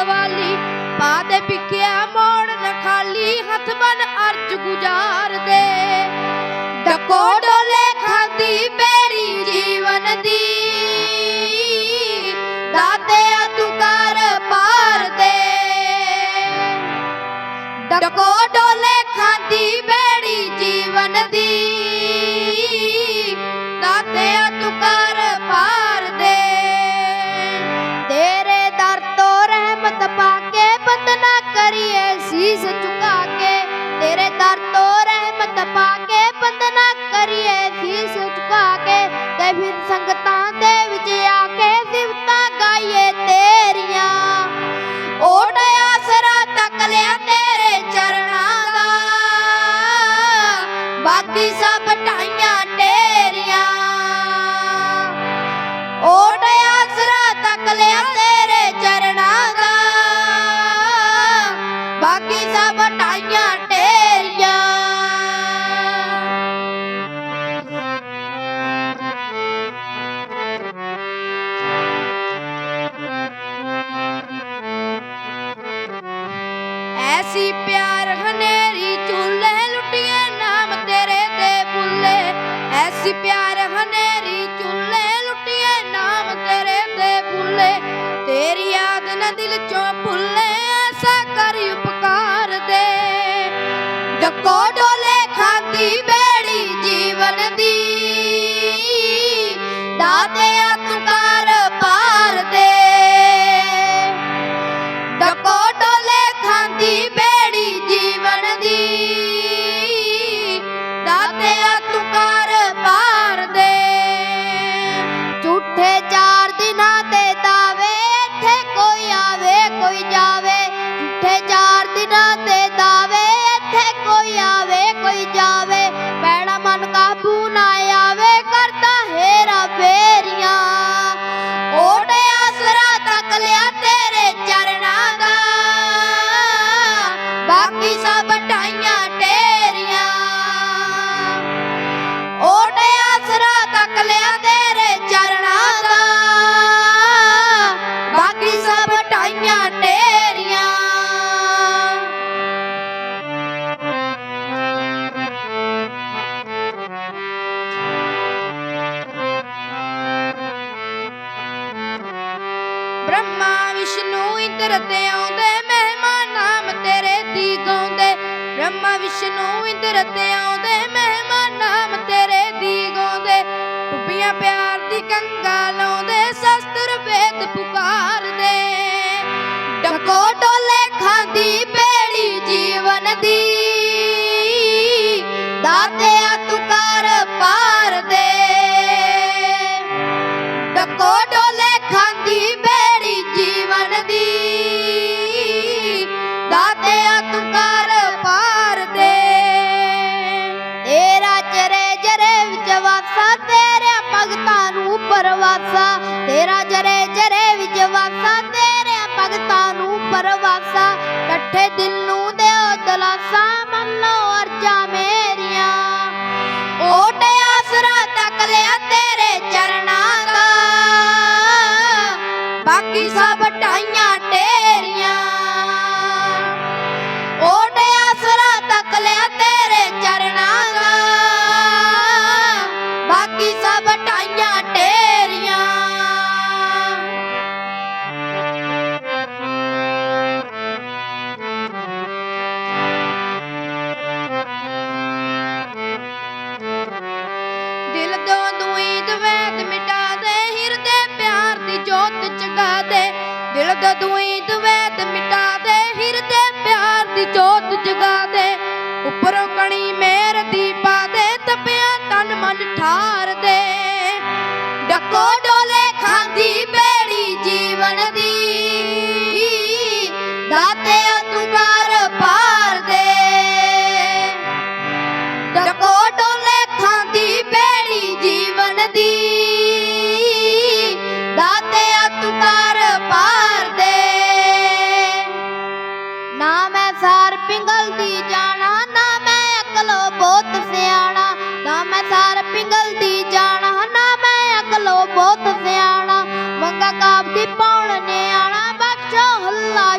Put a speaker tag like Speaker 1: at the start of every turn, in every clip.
Speaker 1: ਸਵਾਲੀ, ਪਾ ਦੇ ਪਿੱਕਿਆ ਮੋੜ ਨਾ ਖਾਲੀ, ਹੱਥ ਬਨ ਅਰਜ ਗੁਜ਼ਾਰ ਦੇ। ਡਕੋ ਡੋਲੇ ਖਾਂਦੀ ਬੇੜੀ ਜੀਵਨ ਦੀ, ਦਾਤਿਆ ਤੂੰ ਕਰ ਪਾਰ ਦੇ। ਡਕੋ ਡੋਲੇ ਖਾਂਦੀ ਬੇੜੀ ਜੀਵਨ ਦੀ ਸੀਸ ਝੁਕਾ ਕੇ, ਤੇਰੇ ਦਰ ਤੋਂ ਰਹਿਮਤ ਪਾ ਕੇ ਬੰਦਨਾ ਕਰੀਏ। ਸੀਸ ਝੁਕਾ ਕੇ ਤੇ ਫਿਰ ਸੰਗਤਾਂ ਦੇ ਵਿੱਚ ਆ ਕੇ ਸਿਫਤਾਂ ਗਾਈਏ ਤੇਰੀਆਂ। ਓਟ ਆਸਰਾ ਤੱਕ ਲਿਆ ਤੇਰੇ ਚਰਨਾਂ ਦਾ। ਬਾਕੀ ਸਭ ਢਾਈਆਂ ਟੇਰੀਆਂ ਓਟ ਐਸੀ ਪਿਆਰ ਹਨੇਰੀ ਚੁੱਲੇ ਲੁੱਟੀਏ ਨਾਮ ਤੇਰੇ ਦੇ ਬੁੱਲੇ ਐਸੀ ਪਿਆਰ फिरते आओ ਨੂੰ ਤੇਰਾ ਜਰੇ ਜਰੇ ਵਿੱਚ ਵਾਸਾ ਤੇਰੇ ਭਗਤਾਂ ਨੂੰ ਪਰਵਾਸਾ ਇਕੱਠੇ ਦਿਲ ਦੁਈ ਮਿਟਾ ਦੇ ਹਿਰਦੇ ਪਿਆਰ ਦੀ ਜੋਤ ਜਗਾ ਦੇ ਦਿਲ ਤੋਂ ਦੁਈ ਦਵੈਤ ਮਿਟਾ ਸਾਰ ਪਿੰਗਲ ਦੀ ਜਾਣਾ, ਨਾ ਮੈਂ ਅਕਲੋ ਬਹੁਤ ਸਿਆਣਾ। ਨਾ ਮੈਂ ਸਾਰ ਪਿੰਗਲ ਦੀ ਜਾਣਾ, ਨਾ ਮੈਂ ਅਕਲੋ ਬਹੁਤ ਸਿਆਣਾ। ਮੰਗਾ ਕਾਬ ਦੀ ਪੌਣ ਨਿਆਣਾ, ਬਖਸ਼ੋ ਹੱਲਾ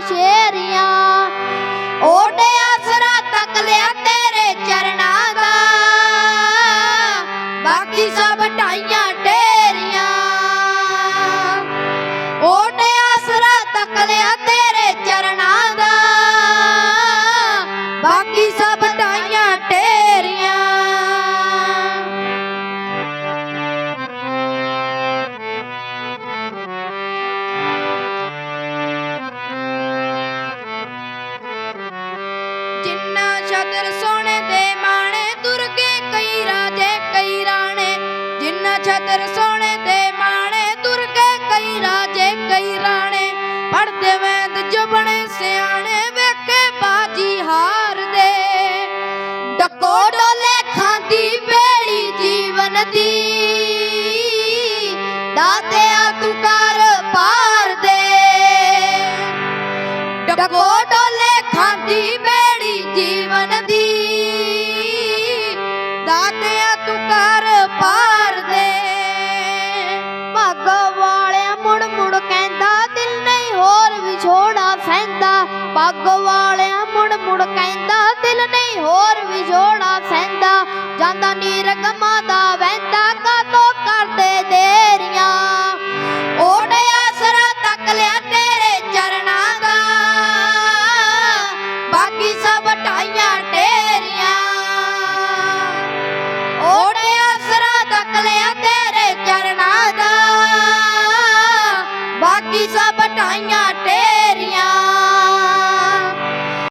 Speaker 1: ਦਾਤਿਆ ਤੂੰ ਕਰ ਪਾਰ ਦੇ। ਡਕੋ ਡੋਲੇ ਖਾਂਦੀ ਬੇੜੀ ਜੀਵਨ ਦੀ। ਦਾਤਿਆ ਤੂੰ ਕਰ ਪਾਰ ਦੇ। ਭਾਗੋ ਵਾਲਿਆ ਮੁੜ ਮੁੜ ਕਹਿੰਦਾ, ਦਿਲ ਨਹੀਂ ਹੋਰ ਵਿਛੋੜਾ ਸੈਂਦਾ ਭਾਗੋ ਵਾਲਿਆ ਮੁੜ ਮੁੜ ਕਹਿੰਦਾ, ਦਿਲ ਨਹੀਂ ਹੋਰ ਵਿਛੋੜਾ ਸੈਂਦਾ